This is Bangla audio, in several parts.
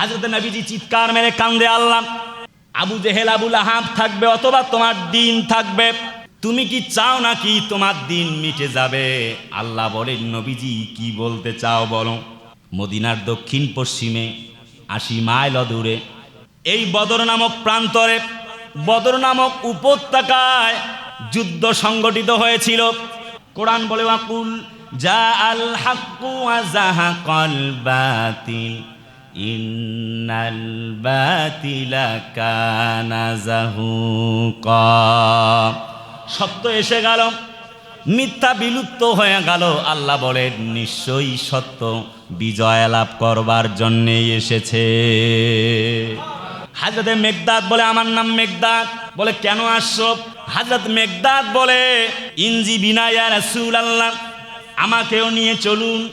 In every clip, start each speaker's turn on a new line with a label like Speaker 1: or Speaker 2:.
Speaker 1: হাজরত নবীজি চিৎকার মেরে কান্দে, আল্লাহ, আবু জেহেল আবুল আহাব থাকবে অথবা তোমার দিন থাকবে। তুমি কি চাও নাকি তোমার দিন মিটে যাবে? আল্লাহ বলেন, নবীজি, কি বলতে চাও বলো? মদিনার দক্ষিণ পশ্চিমে, আশি মাইল দূরে, এই বদর নামক প্রান্তরে, বদর নামক উপত্যকায় যুদ্ধ সংগঠিত হয়েছিল। কোরআন বলে ওয়াকুল যা আল হাক্কু আজাহা কল বাতিল। ইন্নাল বাতিলা কানা জাহুকা। সত্য এসে গেল, মিথ্যা বিলুপ্ত হয়ে গেল। আল্লাহ বলেন, নিশ্চয়ই সত্য, বিজয় লাভ করবার জন্যে এসেছে। হাজরতে মেঘদাদ বলে, আমার নাম মেঘদাদ। বলে, কেন আসছো? হাজরত মেঘদাদ বলে ইঞ্জি বিনায়া রাসূল আল্লাহ আমাকেও নিয়ে চলুন।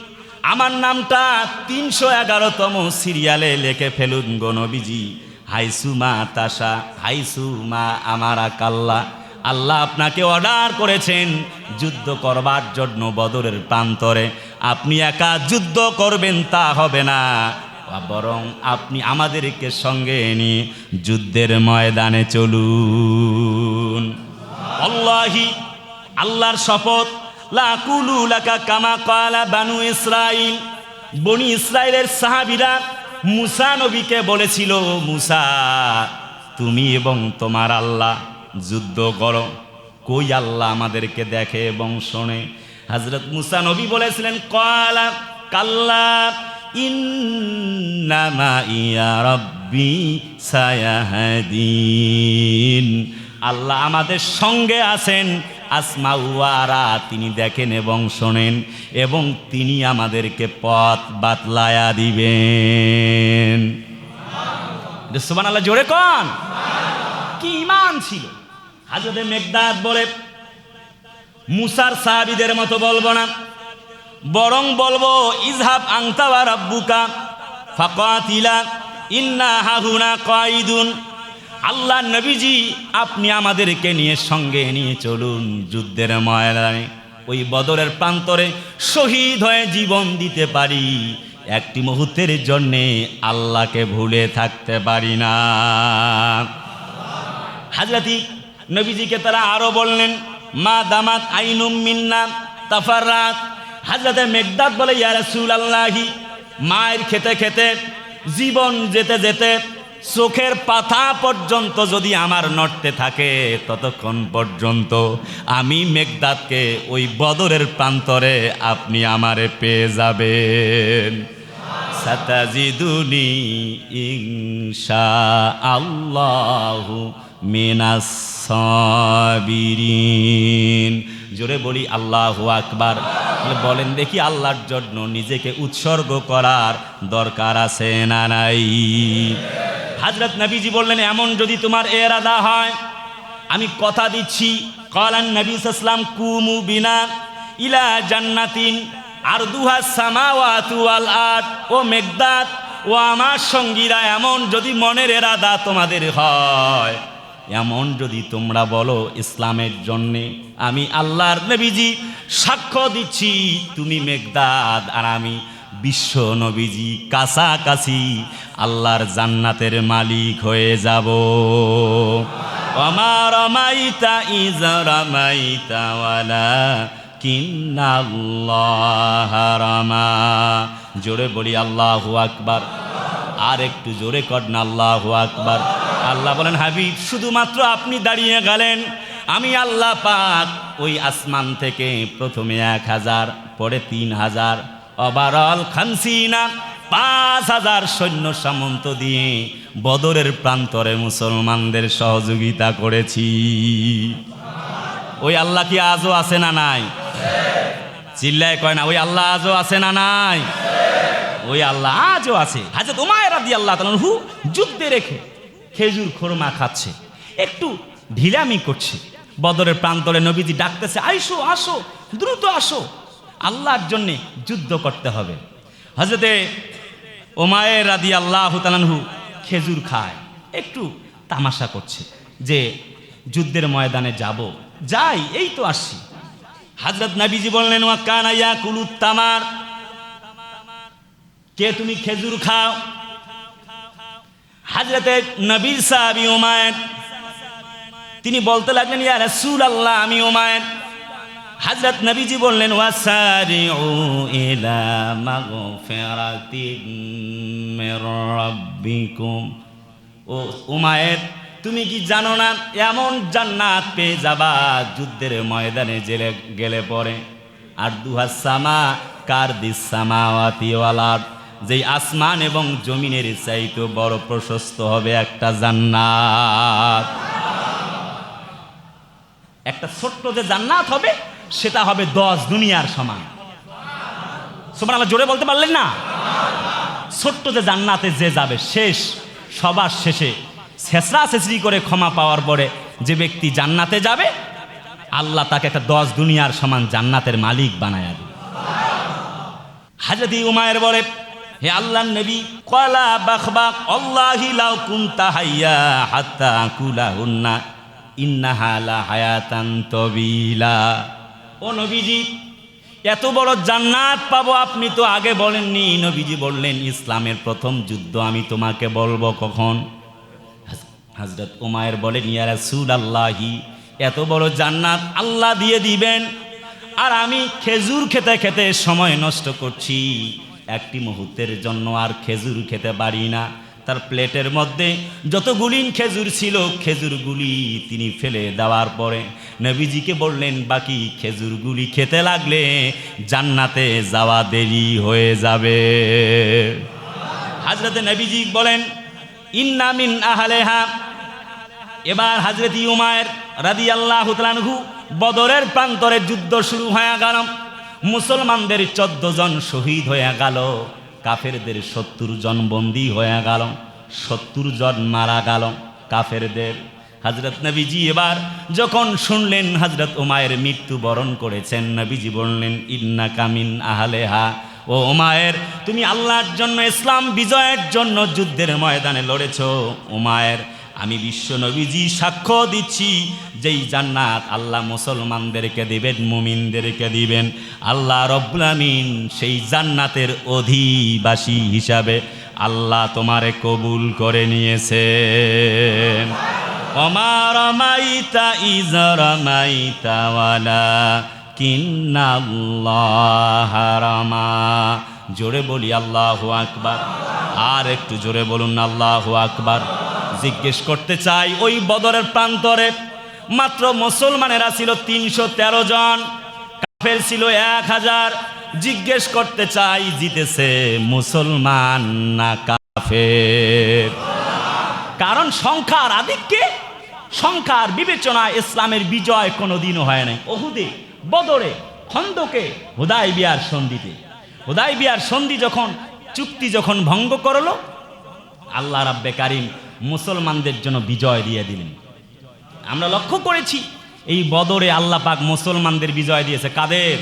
Speaker 1: আমার নামটা তিনশো এগারোতম সিরিয়ালে লেখে ফেলুন গনবিজি হাইসুমা তাসা হাইসুমা আমার কাল্লা। আল্লাহ আপনাকে অর্ডার করেছেন যুদ্ধ করবার জন্য বদরের প্রান্তরে। আপনি একা যুদ্ধ করবেন তা হবে না। বরং আপনি আমাদেরকে সঙ্গে নিয়ে যুদ্ধের ময়দানে চলুন। আল্লাহি, আল্লাহর শপথ লাকুলু লাকা কামা কালা বানু ইসরাইল বনি ইসরায়েলের সাহাবীরা মুসা নবীকে বলেছিল মুসা, তুমি এবং তোমার আল্লাহ যুদ্ধ করো। কই আল্লাহ আমাদেরকে দেখে এবং শোনে? হজরত মুসা নবী বলেছিলেন কলা কাল্লা ইন্নামা ইয়া রব্বি সায়াহাদিন। আল্লাহ আমাদের সঙ্গে আছেন আসমাউয়ারা তিনি দেখেন এবং শোনেন, এবং তিনি আমাদেরকে পথ বাতলায়া দিবেন। সুবান আল্লাহ জোরে কন। কি ইমান ছিল? হাজরতে মেঘদাদ বলে, মুসার সাহাবিদের মতো বলব না, বরং বলব, ইজহাব আংতাওয়া রাব্বুকা, ফাকাতিলা, ইন্না হাহুনা কাইদুন আল্লাহ নবীজি, আপনি আমাদেরকে নিয়ে সঙ্গে নিয়ে চলুন যুদ্ধের ময়দানে। ওই বদরের প্রান্তরে শহীদ হয়ে জীবন দিতে পারি। একটি মুহূর্তের জন্যে আল্লাহকে ভুলে থাকতে পারি না। হাজরাতি নবীজিকে তারা আরও বললেন, মা দামাত আইনুম মিন্না তাফাররাত। হাজরাতে মেঘদাদ বলে, ইয়া রাসূলুল্লাহি। মায়ের খেতে খেতে জীবন যেতে যেতে চোখের পাতা পর্যন্ত যদি আমার নড়তে থাকে, ততক্ষণ পর্যন্ত আমি মেঘদাদকে ওই বদরের প্রান্তরে আপনি আমারে পেয়ে যাবেন। সাতাজিদুনি ইনশা আল্লাহু মিনাস সাবিরিন। জোরে বলি, আল্লাহ আকবার। বলেন দেখি আল্লাহর জন্য নিজেকে উৎসর্গ করার দরকার আছে না নাই? হাজরত নবীজি বললেন, এমন যদি তোমার এরাদা হয়, আমি কথা দিচ্ছি কলান নবী ইসলাম কুমু বিনা ইলা জান্নাতিন আর দুহা সামাওয়াতু আল আট ও মেঘদাত ও আমার সঙ্গীরা, এমন যদি মনের এরাদা তোমাদের হয়, এমন যদি তোমরা বলো, ইসলামের জন্যে আমি আল্লাহর নবীজি সাক্ষ্য দিচ্ছি, তুমি মেঘদাদ আর আমি বিশ্ব নবীজি কাছাকাছি আল্লাহর জান্নাতের মালিক হয়ে যাব। আমার রমাইতা ইজ রমাইতা ওয়ালা জোরে বলি আল্লাহু আকবার। আর একটু জোরে কর না আল্লাহু আকবার। আল্লাহ বলেন, হাবিব, শুধুমাত্র আপনি দাঁড়িয়ে গেলেন। আমি আল্লাহ পাক ওই আসমান থেকে প্রথমে এক হাজার, পরে তিন হাজার ওভারঅল খানসিনা, পাঁচ হাজার সৈন্য সামন্ত দিয়ে বদরের প্রান্তরে মুসলমানদের সহযোগিতা করেছি। ওই আল্লাহ কি আজও আছে না নাই? চিল্লায় কয় না, ওই আল্লাহ আজও আছে না নাই? ওই আল্লাহ আজও আছে। হাজরত উমায় রাদি আল্লাহ হু যুদ্ধে রেখে খেজুর খোরমা খাচ্ছে, একটু ঢিলামি করছে। বদরের প্রান্তরে নবীজি ডাকতেছে, আইসো, আসো, দ্রুত আসো। আল্লাহর জন্যে যুদ্ধ করতে হবে। হজরতে ওমায়ের রাদি আল্লাহ তালানহু খেজুর খায়। একটু তামাশা করছে যে যুদ্ধের ময়দানে যাব। যাই, এই তো আসছি। হাজরত নাবিজি বললেন, ওয়া কানাইয়া কুলুত তামার। কে তুমি খেজুর খাও? হাজরতে নবীর সাহাবি উমায়ের তিনি বলতে লাগলেন, ইয়া রাসূল আল্লাহ আমি উমায়ের হাজরত নবীজি বললেন, ওয়াসারিউ ও তুমি কি জানো না, এমন জান্নাত পেয়ে যাবা যুদ্ধের ময়দানে জেলে গেলে পরে। আর দুহাস সামা, কার দিস সামাওয়াতিওয়ালার যেই আসমান এবং জমিনের চাইতে বড় প্রশস্ত হবে একটা জান্নাত। একটা ছোট্ট যে জান্নাত হবে সেটা হবে দশ দুনিয়ার সমান। সমান আল্লাহ জোরে বলতে পারলেন না? ছোট্ট যে জান্নাতে যে যাবে, শেষ, সবার শেষে। ছেঁচড়া ছেঁচড়ি করে ক্ষমা পাওয়ার পরে যে ব্যক্তি জান্নাতে যাবে, আল্লাহ তাকে একটা দশ দুনিয়ার সমান জান্নাতের মালিক বানায় দেবে। হাজরতি উমায়ের বলে, হে আল্লাহ নবী, কলা বাখবাক আল্লাহি লাউ কুনতা হাইয়া হাত্তা কুলা হুন্না ইন্নাহা লা হায়াতান তবিলা। ও নবীজি, এত বড় জান্নাত পাবো আপনি তো আগে বলেননি। নবীজি বললেন, ইসলামের প্রথম যুদ্ধ আমি তোমাকে বলব কখন? হজরত উমায়ের বলেন, ইয়া রাসূল আল্লাহি এত বড় জান্নাত আল্লাহ দিয়ে দিবেন, আর আমি খেজুর খেতে খেতে সময় নষ্ট করছি। একটি মুহূর্তের জন্য আর খেজুর খেতে পারি না। তার প্লেটের মধ্যে যতগুলি খেজুর ছিল, খেজুরগুলি তিনি ফেলে দেওয়ার পরে নবীজিকে বললেন, বাকি খেজুরগুলি খেতে লাগলে জান্নাতে যাওয়া দেরি হয়ে যাবে। হাজরতে নবীজি বলেন ইন্নামিন আহলেহা। এবার হাজরতি উমায়ের রাদি আল্লাহ বদরের প্রান্তরে যুদ্ধ শুরু হয়ে গেল। মুসলমানদের চোদ্দ জন শহীদ হয়ে গেল। কাফেরদের সত্তর জন বন্দি হয়ে গেল, সত্তর জন মারা গেল কাফেরদের। হজরত নবীজি এবার যখন শুনলেন হজরত উমায়ের মৃত্যু বরণ করেছেন, নবীজি বললেন, ইন্না কামিন আহলেহা। ও উমায়ের তুমি আল্লাহর জন্য, ইসলাম বিজয়ের জন্য যুদ্ধের ময়দানে লড়েছ। উমায়ের আমি বিশ্ব নবীজি সাক্ষ্য দিচ্ছি, যেই জান্নাত আল্লাহ মুসলমানদেরকে দিবেন, মুমিনদেরকে দিবেন। আল্লাহ রব্বুল আমিন সেই জান্নাতের অধিবাসী হিসাবে আল্লাহ তোমারে কবুল করে নিয়েছে মাইতা ইজর মাইতা ওয়ালা কিন্নাল্লাহ রামা জোরে বলি আল্লাহ আকবার। আর একটু জোরে বলুন, আল্লাহ আকবার। জিজ্ঞেস করতে চাই, ওই বদরের প্রান্তরে মাত্র মুসলমানেরা ছিল তিনশো তেরো জন, কাফের ছিল এক হাজার। জিজ্ঞেস করতে চাই, জিতেছে মুসলমান না কাফের? কারণ সংখ্যার আধিক্যে, সংখ্যার বিবেচনা ইসলামের বিজয় কোনোদিনও হয় নাই। ওহুদে, বদরে, খন্দকে হুদাই বিয়ার সন্ধিতে। হুদাই বিয়ার সন্ধি যখন, চুক্তি যখন ভঙ্গ করল, আল্লাহ রাব্বে কারিম মুসলমানদের জন্য বিজয় দিয়ে দিলেন। আমরা লক্ষ্য করেছি, এই বদরে আল্লাহ পাক মুসলমানদের বিজয় দিয়েছে। কাদের?